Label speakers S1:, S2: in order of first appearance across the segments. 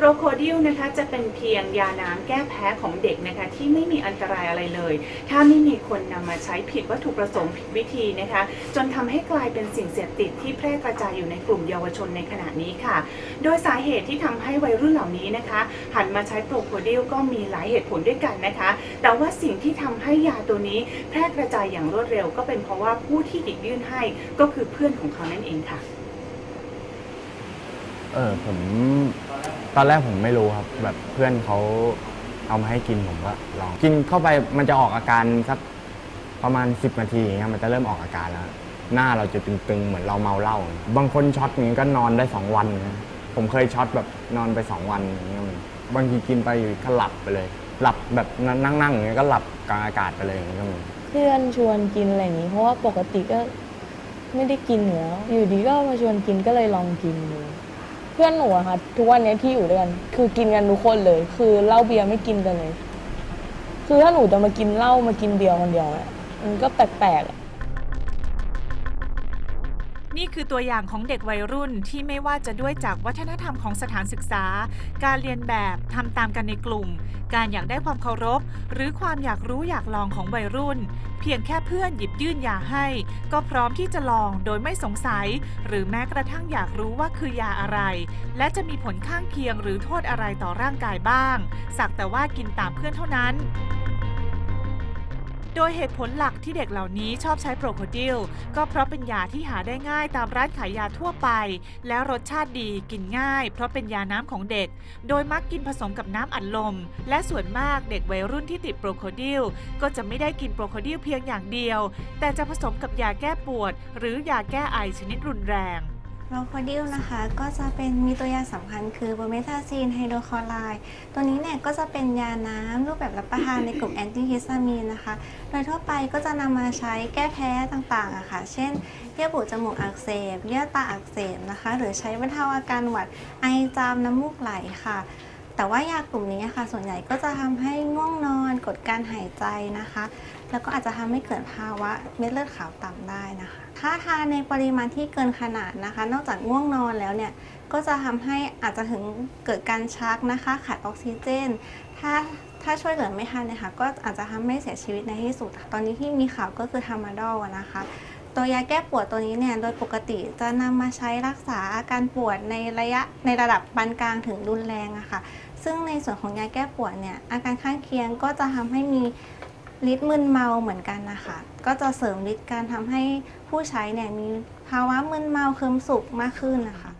S1: โปรโคดิลนะคะจะเป็นเพียงยาน้ำแก้แพ้ของเด็กนะคะที่ไม่มีอันตรายอะไรเลย ถ้าไม่มีคนนำมาใช้ผิดวัตถุประสงค์ผิดวิธีนะคะ จนทำให้กลายเป็นสิ่งเสพติดที่แพร่กระจายอยู่ในกลุ่มเยาวชนในขณะนี้ค่ะ โดยสาเหตุที่ทำให้วัยรุ่นเหล่านี้นะคะ หันมาใช้โปรโคดิลก็มีหลายเหตุผลด้วยกันนะคะ แต่ว่าสิ่งที่ทำให้ยาตัวนี้แพร่กระจายอย่างรวดเร็ว ก็เป็นเพราะว่าผู้ที่หยิบยื่นให้ก็คือเพื่อนของเขานั่นเองค่ะ
S2: เออผมตอนแรกผมไม่รู้ครับ แบบเพื่อนเขาเอามาให้กินผมก็ลองกินเข้าไปมันจะออกอาการสักประมาณ 10 นาทีอย่างเงี้ยมันจะเริ่มออกอาการแล้ว หน้าเราจะตึงๆ เหมือนเราเมาเหล้าบางคนช็อตนี้ก็นอนได้ 2 วันนะผมเคยช็อตแบบนอนไป 2 วันอย่างเงี้ยบางทีกินไปอยู่ก็หลับไปเลย หลับแบบนั่งๆอย่างเงี้ยก็หลับกลางอากาศไปเลยอย่างเงี้ยก็มี
S3: เพื่อนชวนกินอะไรอย่างนี้ เพราะว่าปกติก็ไม่ได้กินอยู่แล้วอยู่ดีก็มาชวนกินก็เลยลองกินดู พื่อนหนูอะค่ะ ทุกวันนี้ที่อยู่ด้วยกันคือกินกันทุกคนเลย คือเหล้าเบียร์ไม่กินกันเลย คือถ้าหนูจะมากินเหล้ามากินเบียร์คนเดียวอะมันก็แปลกๆอะ
S4: นี่คือตัวอย่างของเด็กวัยรุ่นที่ไม่ว่าจะด้วยจากวัฒนธรรมของสถานศึกษา การเรียนแบบทำตามกันในกลุ่ม การอยากได้ความเคารพ หรือความอยากรู้อยากลองของวัยรุ่น เพียงแค่เพื่อนหยิบยื่นยาให้ ก็พร้อมที่จะลองโดยไม่สงสัย หรือแม้กระทั่งอยากรู้ว่าคือยาอะไร และจะมีผลข้างเคียงหรือโทษอะไรต่อร่างกายบ้าง สักแต่ว่ากินตามเพื่อนเท่านั้น โดยเหตุผลหลักที่เด็กเหล่านี้ชอบใช้โปรโคดิลก็เพราะเป็นยาที่หาได้ง่ายตามร้านขายยาทั่วไป แล้วรสชาติดีกินง่าย เพราะเป็นยาน้ำของเด็ก โดยมักกินผสมกับน้ำอัดลม และส่วนมากเด็กวัยรุ่นที่ติดโปรโคดิลก็จะไม่ได้กินโปรโคดิลเพียงอย่างเดียว แต่จะผสมกับยาแก้ปวด หรือยาแก้ไอชนิดรุนแรง
S5: โรโคดิลนะคะก็จะเป็นมีตัวยาสำคัญคือโบเมทาซีนไฮโดรคลอไรด์ตัวนี้เนี่ยก็จะเป็นยาน้ำรูปแบบรับประทานในกลุ่มแอนติฮิสตามีนนะคะ โดยทั่วไปก็จะนำมาใช้แก้แพ้ต่างๆอะค่ะ เช่น เยื่อบุจมูกอักเสบ เยื่อตาอักเสบนะคะ หรือใช้บรรเทาอาการหวัดไอจามน้ำมูกไหลค่ะ แต่ว่ายากลุ่มนี้ค่ะ ส่วนใหญ่ก็จะทำให้ง่วงนอนกดการหายใจนะคะ แล้วก็อาจจะทำให้เกิดภาวะเม็ดเลือดขาวต่ำได้นะคะ ถ้าทานในปริมาณที่เกินขนาดนะคะ นอกจากง่วงนอนแล้วเนี่ยก็จะทำให้อาจจะถึงเกิดการชักนะคะ ขาดออกซิเจน ถ้าถ้าช่วยเหลือไม่ทันนี่ยค่ะก็อาจจะทำให้เสียชีวิตในที่สุด ตอนนี้ที่มีข่าวก็คือทามาดอลนะคะตัวยาแก้ปวดตัวนี้เนี่ยโดยปกติจะนำมาใช้รักษาอาการปวดในระยะในระดับปานกลางถึงรุนแรงอะค่ะ ซึ่งในส่วนของยาแก้ปวดเนี่ยอาการข้างเคียงก็จะทำให้มีฤทธิ์มึนเมาเหมือนกันนะคะ ก็จะเสริมฤทธิ์การทำให้ผู้ใช้เนี่ยมีภาวะมึนเมาเคิมสุขมากขึ้นนะคะ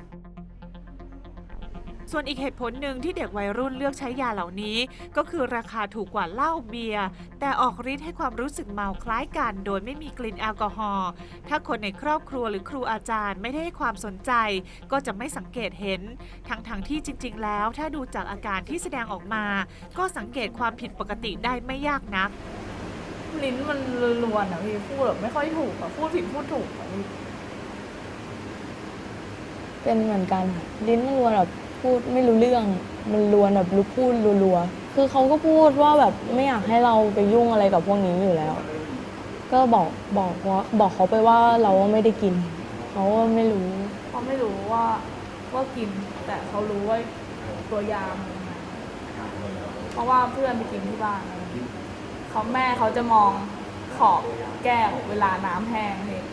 S4: ส่วนอีกเหตุผลหนึ่งที่เด็กวัยรุ่นเลือกใช้ยาเหล่านี้ ก็คือราคาถูกกว่าเหล้าเบียร์แต่ออกฤทธิ์ให้ความรู้สึกเมาคล้ายกัน โดยไม่มีกลิ่นแอลกอฮอล์ถ้าคนในครอบครัวหรือครูอาจารย์ไม่ได้ให้ความสนใจ ก็จะไม่สังเกตเห็น ทั้งทงๆที่จริง ๆ แล้ว ถ้าดูจากอาการที่แสดงออกมา ก็สังเกตความผิดปกติได้ไม่ยากนัก
S6: ลิ้นมันรวนๆอะพี่พูดแบบไม่ค่อยถูกอะพูดผิดพูดถูกอะพี่
S3: เป็นเหมือนกันค่ะลิ้นมันรวนแบบ พูดไม่รู้เรื่อง มันรวนแบบรู้พูดรัวๆคือเขาก็พูดว่าแบบไม่อยากให้เราไปยุ่งอะไรกับพวกนี้อยู่แล้ว ก็บอกบอกว่าบอกเขาไปว่าเราไม่ได้กิน เขาก็ไม่รู้
S6: เขาไม่รู้ว่าว่ากิน แต่เขารู้ว่าตัวยามันยังไงเพราะว่าเพื่อนไปกินที่บ้านอะไรอย่างเงี้ยเขาแม่เขาจะมองขอบแก้วเวลาน้ำแห้งเนี่ย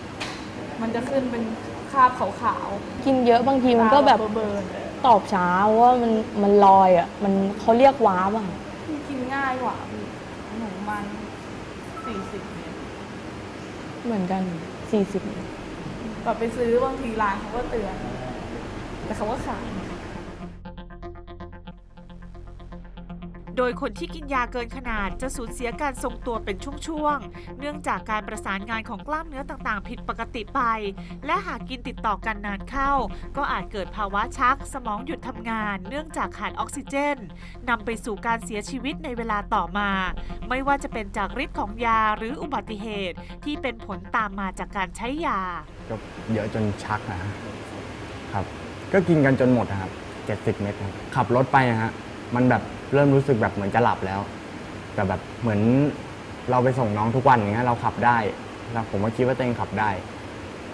S6: มันจะขึ้นเป็นคราบขาว
S3: กินเยอะบางที
S6: ๆ
S3: มันก็แบบ
S6: ตาเบิร์นๆเลย
S3: ตอบช้าเพราะว่ามันมันลอยอะ มันเขาเรียกว้าบอะ
S6: พี่กินง่ายกว่าพี่หนูมันสี่สิบเนี่ย
S3: เหมือนกันสี่สิบ
S6: แบบไปซื้อบางทีร้านเขาก็เตือน แต่เขาก็ขาย
S4: โดยคนที่กินยาเกินขนาดจะสูญเสียการทรงตัวเป็นช่วงๆ เนื่องจากการประสานงานของกล้ามเนื้อต่างๆ ผิดปกติไป และหากกินติดต่อกันนานเข้า ก็อาจเกิดภาวะชักสมองหยุดทำงาน เนื่องจากขาดออกซิเจนนำไปสู่การเสียชีวิตในเวลาต่อมา ไม่ว่าจะเป็นจากฤทธิ์ของยาหรืออุบัติเหตุที่เป็นผลตามมาจากการใช้ยา
S2: ก็เยอะจนชักนะครับ ก็กินกันจนหมดนะครับเจ็ดสิบเม็ดครับขับรถไปนะฮะมันแบบ เริ่มรู้สึกแบบเหมือนจะหลับแล้ว แต่แบบเหมือนเราไปส่งน้องทุกวันอย่างเงี้ยเราขับได้แล้วผมก็คิดว่าตัวเองขับได้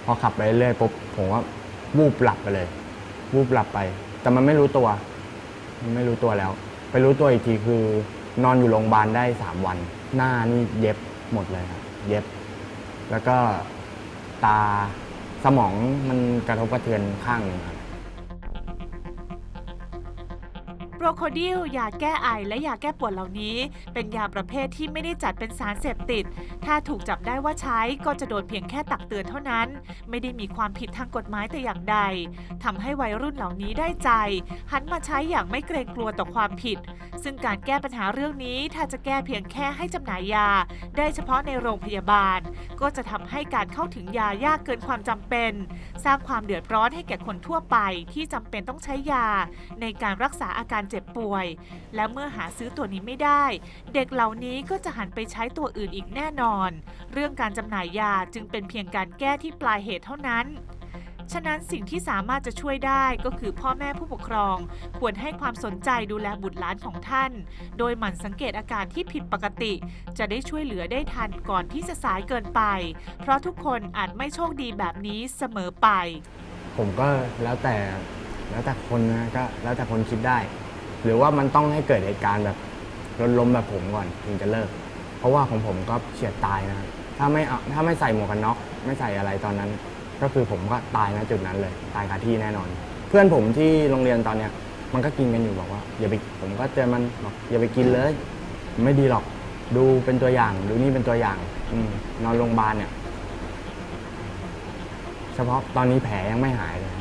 S2: พอขับไปเรื่อยๆปุ๊บผมก็วูบหลับไปเลย วูบหลับไป แต่มันไม่รู้ตัวไม่รู้ตัวแล้ว ไปรู้ตัวอีกทีคือ นอนอยู่โรงพยาบาลได้สามวัน หน้านี่เย็บหมดเลยครับเย็บ แล้วก็ตาสมองมันกระทบกระเทือนข้างนึงครับ
S4: โรโคดิลยาแก้ไอและยาแก้ปวดเหล่านี้ เป็นยาประเภทที่ไม่ได้จัดเป็นสารเสพติด ถ้าถูกจับได้ว่าใช้ก็จะโดนเพียงแค่ตักเตือนเท่านั้น ไม่ได้มีความผิดทางกฎหมายแต่อย่างใดทำให้วัยรุ่นเหล่านี้ได้ใจ หันมาใช้อย่างไม่เกรงกลัวต่อความผิด ซึ่งการแก้ปัญหาเรื่องนี้ถ้าจะแก้เพียงแค่ให้จำหน่ายยา ได้เฉพาะในโรงพยาบาล ก็จะทำให้การเข้าถึงยายากเกินความจำเป็น สร้างความเดือดร้อนให้แก่คนทั่วไปที่จำเป็นต้องใช้ยา ในการรักษาอาการเจ็บป่วย และเมื่อหาซื้อตัวนี้ไม่ได้ เด็กเหล่านี้ก็จะหันไปใช้ตัวอื่นอีกแน่นอน เรื่องการจำหน่ายยาจึงเป็นเพียงการแก้ที่ปลายเหตุเท่านั้นฉะนั้นสิ่งที่สามารถจะช่วยได้ก็คือพ่อแม่ผู้ปกครอง ควรให้ความสนใจดูแลบุตรหลานของท่าน โดยหมั่นสังเกตอาการที่ผิดปกติ จะได้ช่วยเหลือได้ทันก่อนที่จะสายเกินไป เพราะทุกคนอาจไม่โชคดีแบบนี้เสมอไป
S2: ผมก็แล้วแต่แล้วแต่คนนะก็แล้วแต่คนคิดได้ หรือว่ามันต้องให้เกิดเหตุการณ์แบบลนลมแบบผมก่อนถึงจะเลิก เพราะว่าของผมก็เฉียดตายนะครับถ้าไม่เอาถ้าไม่ใส่หมวกกันน็อกไม่ใส่อะไรตอนนั้น ก็คือผมก็ตายณจุดนั้นเลย ตายคาที่แน่นอน เพื่อนผมที่โรงเรียนตอนเนี้ยมันก็กินกันอยู่บอกว่าอย่าไปผมก็เตือนมันบอกอย่าไปกินเลย ไม่ดีหรอกดูเป็นตัวอย่างดูนี่เป็นตัวอย่างอมนอนโรงพยาบาลเนี่ย เฉพาะตอนนี้แผลยังไม่หายเลย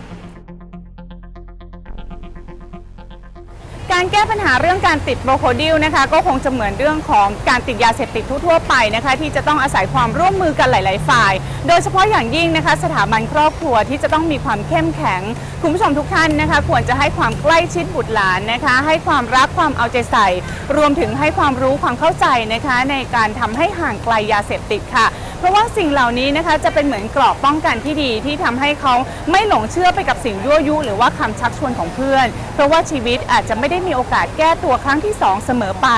S1: การแก้ปัญหาเรื่องการติดโบโคดิลนะคะ ก็คงจะเหมือนเรื่องของการติดยาเสพติดทั่วๆไปนะคะ ที่จะต้องอาศัยความร่วมมือกันหลาย ๆ ฝ่าย โดยเฉพาะอย่างยิ่งนะคะ สถาบันครอบครัวที่จะต้องมีความเข้มแข็ง คุณผู้ชมทุกท่านนะคะ ควรจะให้ความใกล้ชิดบุตรหลานนะคะ ให้ความรักความเอาใจใส่ รวมถึงให้ความรู้ความเข้าใจนะคะ ในการทำให้ห่างไกลยาเสพติดค่ะ เพราะว่าสิ่งเหล่านี้นะคะจะเป็นเหมือนกรอบป้องกันที่ดีที่ทำให้เขาไม่หลงเชื่อไปกับสิ่งยั่วยุ หรือว่าคำชักชวนของเพื่อน เพราะว่าชีวิตอาจจะไม่ได้มีโอกาสแก้ตัวครั้งที่สองเสมอไป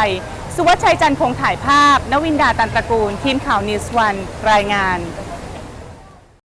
S1: สุวัชชัยจันทร์คงถ่ายภาพ นวินดาตันตระกูล ทีมข่าวนิวส์วันรายงาน